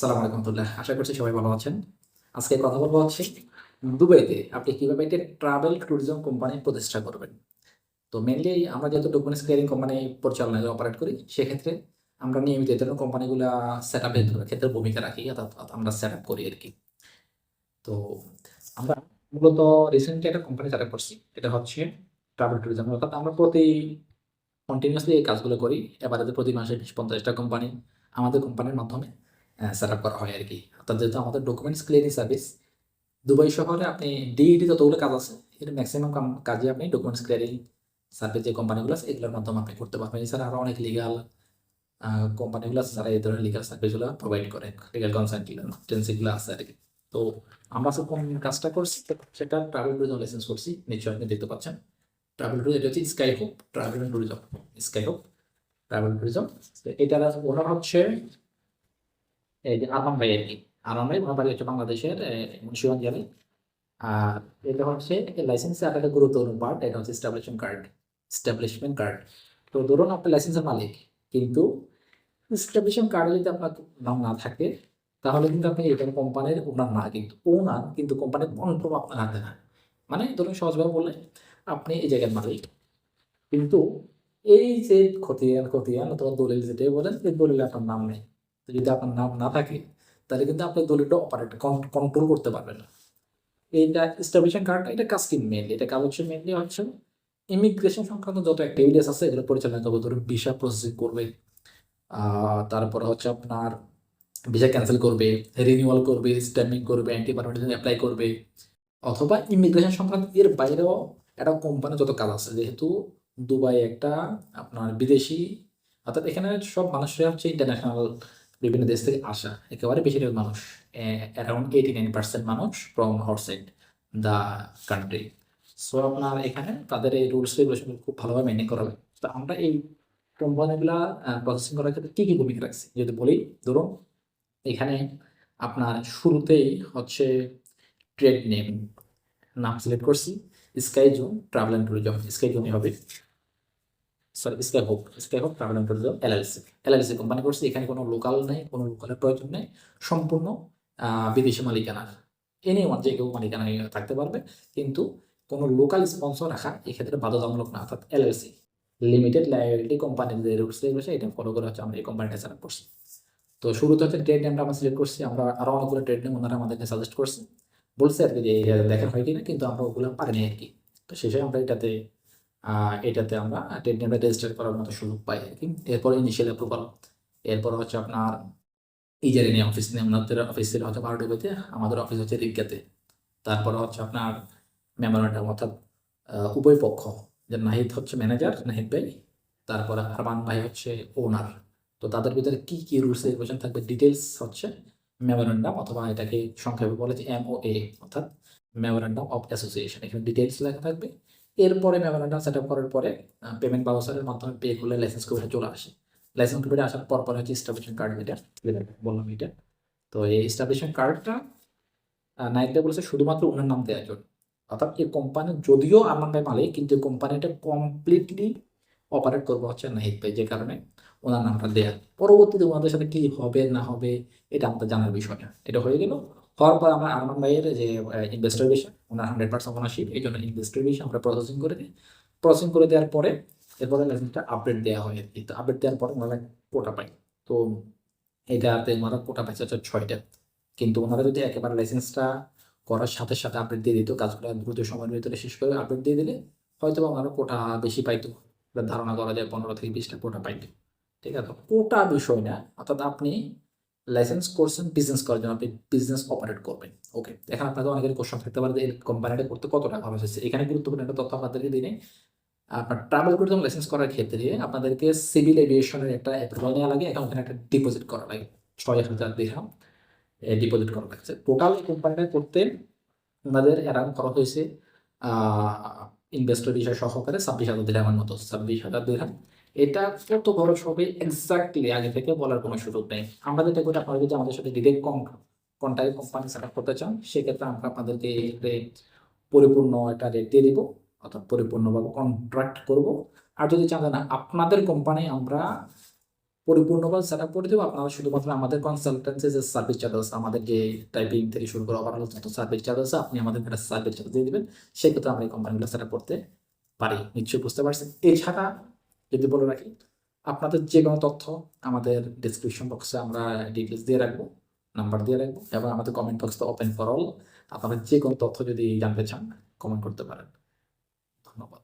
সালাম আলাইকুমতুল্লাহ আশা করছি সবাই ভালো আছেন। আজকে কথা বলব হচ্ছে, দুবাইতে আপনি কীভাবে একটা ট্রাভেল ট্যুরিজম কোম্পানি প্রতিষ্ঠা করবেন? তো মেনলি আমরা যেহেতু ডকুমেন্টস ক্লিয়ারিং কোম্পানি পরিচালনায় অপারেট করি, সেক্ষেত্রে আমরা নিয়মিত এই ধরনের কোম্পানিগুলো সেট আপের ক্ষেত্রে ভূমিকা রাখি, অর্থাৎ আমরা সেট আপ করি আর কি তো আমরা মূলত রিসেন্টলি একটা কোম্পানি সেট আপ করছি, এটা হচ্ছে ট্রাভেল ট্যুরিজম অর্থাৎ আমরা প্রতি কন্টিনিউয়াসলি এই কাজগুলো করি এবারে প্রতি মাসে বিশ পঞ্চাশটা কোম্পানি আমাদের কোম্পানির মাধ্যমে। সেট আপ করা হয় আর কি অর্থাৎ যেহেতু আমাদের ডকুমেন্টস ক্লিয়ারিং সার্ভিস দুবাই শহরে আপনি ডিইডি যতগুলো কাজ আছে, এর ম্যাক্সিমাম কাজে আপনি ডকুমেন্টস ক্লিয়ারিং সার্ভিস যে কোম্পানিগুলো আছে, এগুলোর মাধ্যমে আপনি করতে পারবেন। এছাড়া আরও অনেক লিগাল কোম্পানিগুলো আছে যারা এই ধরনের লিগাল সার্ভিসগুলো প্রোভাইড করে লিগাল কনসালটেন্সিগুলো আছে আর কি তো আমরা কোন কাজটা করছি সেটা ট্রাভেল ট্যুরিজম লাইসেন্স করছি, নিশ্চয়ই আপনি দেখতে পাচ্ছেন। ট্রাভেল ট্যুরিজম এটা হচ্ছে sky hope travel tourism sky hope travel tourism এটার ওনার হচ্ছে এই যে আরাম ভাই আর কি। আরাম ভাই ওনার হচ্ছে বাংলাদেশের মুন্সিগঞ্জ জেলায়। আর এটা হচ্ছে লাইসেন্সের একটা গুরুত্বপূর্ণ পার্ট এটা হচ্ছে স্টাবলিশমেন্ট কার্ড স্টাবলিশমেন্ট কার্ড তো ধরুন আপনি লাইসেন্সের মালিক, কিন্তু স্টাবলিশমেন্ট কার্ডে যদি আপনার নাম না থাকে, তাহলে কিন্তু আপনি এটা কোম্পানির ওনার না, কিন্তু ওনার কিন্তু কোম্পানির কন্ট্রোল আপনার হাতে না। মানে ধরুন সহজভাবে বললে, আপনি এই জায়গার মালিক। কিন্তু এই যে খতিয়ান খতিয়ান অথবা দলিল যেটাই বলেন, এই দলিলে আপনার নাম নেই। যদি আপনার নাম না থাকে, তাহলে কিন্তু আপনি দলিলটা অপারেট কন্ট্রোল করতে পারবেন না। এইটা স্টাবলিশন কার্ডটা এটা কাজ কি মেনলি এটা কাজ হচ্ছে মেনলি হচ্ছে ইমিগ্রেশন সংক্রান্ত যত অ্যাক্টিভিটিস আছে, এগুলো পরিচালনা করবে, ধরুন ভিসা প্রসেসিং করবে তারপরে হচ্ছে আপনার ভিসা ক্যান্সেল করবে রিনিউয়াল করবে স্ট্যাম্পিং করবে অ্যান্টি পারমিটেশন অ্যাপ্লাই করবে, অথবা ইমিগ্রেশন সংক্রান্ত এর বাইরেও একটা কোম্পানি যত কাজ আছে, যেহেতু দুবাই একটা আপনার বিদেশি, অর্থাৎ এখানে সব মানুষরা হচ্ছে ইন্টারন্যাশনাল বিভিন্ন দেশ থেকে আসা একেবারে বেশিরভাগ মানুষ অ্যারাউন্ড এইটি নাইন পার্সেন্ট মানুষ from outside the country so আপনার এখানে তাদের এই রুলস রেগুলেশন খুব ভালোভাবে মেনে করা হবে। তো আমরা এই কোম্পানিগুলা প্রসেসিং করার ক্ষেত্রে কী কী ভূমিকা রাখছি? যদি বলি, ধরুন, এখানে আপনার শুরুতেই হচ্ছে ট্রেড নেম নাম সিলেক্ট করছি sky zone travel and tourism sky জোনই হবে। Sorry sky hope sky hope travel tourism LLC LLC company করছে, এখানে কোনো লোকাল নেই, কোনো লোকালের প্রয়োজন নেই, সম্পূর্ণ বিদেশি মালিকানার। এনি ওয়ান যে কেউ মালিকানা থাকতে পারবে, কিন্তু কোনো লোকাল স্পন্সর রাখা এক্ষেত্রে বাধ্যতামূলক না, অর্থাৎ এলএলসি লিমিটেড লাইবিলিটি কোম্পানির যে রুলস রেগুলেশন এটা ফলো করে হচ্ছে, আমরা এই কোম্পানিটা সেট করছি। তো শুরুতে হচ্ছে ট্রেড নেমটা আমরা সিলেক্ট করছি, আমরা আরও অনেকগুলো ট্রেড নেম ওনারা আমাদেরকে সাজেস্ট করছে। বলছে আর কি যে দেখা হয় কিনা, কিন্তু আমরা ওগুলো পারিনি আর কি। তো শেষে আমরা এটাতে এটাতে আমরা রেজিস্টার করার মতো সুযোগ পাই আর কি। এরপর ইনিশিয়াল অ্যাপ্রুভাল এরপর হচ্ছে আপনার ইজারি নিয়ে অফিস নিয়ে ওনাদের অফিস ছিল হচ্ছে বারোটিতে আমাদের অফিস হচ্ছে রিজ্ঞাতে তারপর হচ্ছে আপনার মেমোরেন্ডাম অর্থাৎ উভয় পক্ষ, যে নাহিদ হচ্ছে ম্যানেজার নাহিদ ভাই, তারপরে আরমান ভাই হচ্ছে ওনার তো তাদের ভিতরে কি কি রুলস রেগুলেশন থাকবে ডিটেলস হচ্ছে মেমোরেন্ডাম অথবা এটাকে সংক্ষেপে বলে যে এম ও এ অর্থাৎ মেমোরেন্ডাম অফ অ্যাসোসিয়েশন এখানে ডিটেলস লেখা থাকবে। এরপরে মেমোরেন্ডাম সেট আপ করার পরে পেমেন্ট বাউসারের মাধ্যমে পে করলে লাইসেন্স কপিটা চলে আসে। লাইসেন্স কপিটা আসার পর পরে হচ্ছে স্টাবলিশন কার্ড এটা বললাম এটা। তো এই স্টাবলিশন কার্ডটা নাইটটা বলেছে শুধুমাত্র ওনার নাম দেওয়ার জন্য। অর্থাৎ এই কোম্পানি যদিও আমার ভাই মালিক, কিন্তু কোম্পানিটা কমপ্লিটলি অপারেট করব হচ্ছে নাহিদ ভাই, যে কারণে ওনার নামটা দেয়া। পরবর্তীতে ওনাদের সাথে কি হবে, না হবে, এটা আমাদের জানার বিষয় এটা হয়ে গেল। হওয়ার পর আমার আরমান ভাইয়ের যে ইনভেস্টর বিষয় ওনার হান্ড্রেড পার্সেন্ট ওনারশিপ এই জন্য ইনভেস্টর বিষয় আমরা প্রসেসিং করে দিই। প্রসেসিং করে দেওয়ার পরে, এরপরে লাইসেন্সটা আপডেট দেওয়া হয় আর কি। তো আপডেট দেওয়ার পরে ওনারা কোটা পাই। তো এটাতে ওনারা কোটা পাইছে হচ্ছে ছয়টা। কিন্তু ওনারা যদি একেবারে লাইসেন্সটা করার সাথে সাথে আপডেট দিয়ে দিত, কাজগুলো দ্রুত সময়ের ভিতরে শেষ করে আপডেট দিয়ে দিলে হয়তো বা ওনারা কোটা বেশি পাইতো। ধারণা করা যায় পনেরো থেকে বিশটা কোটা পাইতো ঠিক আছে? কোটা বিষয় না। অর্থাৎ আপনি লাইসেন্স করছেন বিজনেস করার জন্য আপনি বিজনেস অপারেট করবেন। ওকে এখানে আপনাদের অনেকের কোশ্চেন থাকতে পারে এই কোম্পানিটা করতে কত টাকা খরচ হচ্ছে এখানে গুরুত্বপূর্ণ একটা তথ্য আপনাদেরকে দিনে আপনার ট্রাভেল ট্যুরিজম লাইসেন্স করার ক্ষেত্রে আপনাদেরকে সিভিল এভিয়েশনের একটা অ্যাপ্রুভাল নেওয়া লাগে। এখন একটা ডিপোজিট করা লাগে। ছয় হাজার দিরহাম ডিপোজিট করা লাগছে। টোটাল এই কোম্পানিটা করতে ওনাদের অ্যারাউন্ড খরচ হয়েছে ইনভেস্টর বিষয় সহকারে ছাব্বিশ হাজার দিরহামের মতো ছাব্বিশ হাজার দিরহাম এটা কত খরচ হবে এক্স্যাক্টলি আগে থেকে বলার কোনো সুযোগ নেই। আমরা যেটা করি আপনারা যদি আমাদের সাথে direct contact company set up করতে চান, সেক্ষেত্রে আমরা আপনাদেরকে রেট পরিপূর্ণ একটা রেট দিয়ে দিব, অর্থাৎ পরিপূর্ণভাবে কন্ট্রাক্ট করব। আর যদি চান না, আপনাদের কোম্পানি আমরা পরিপূর্ণভাবে সেট আপ করে দেবো, আপনারা শুধুমাত্র আমাদের কনসালটেন্সি যে সার্ভিস চার্জেস আমাদের যে টাইপিং থেকে শুরু করে ওভারঅল যত সার্ভিস চার্জ আছে, আপনি আমাদের একটা সার্ভিস চার্জ দিয়ে দেবেন। সেক্ষেত্রে আমরা এই কোম্পানিগুলো সেট আপ করতে পারি। নিশ্চয়ই বুঝতে পারছেন? এছাড়া যদি বলে রাখি, আপনাদের যে কোনো তথ্য আমাদের ডিসক্রিপশন বক্সে আমরা ডিটেলস দিয়ে রাখব নাম্বার দিয়ে রাখব, এবং আমাদের কমেন্ট বক্সটা ওপেন ফর অল আপনারা যে কোনো তথ্য যদি জানতে চান কমেন্ট করতে পারেন। ধন্যবাদ।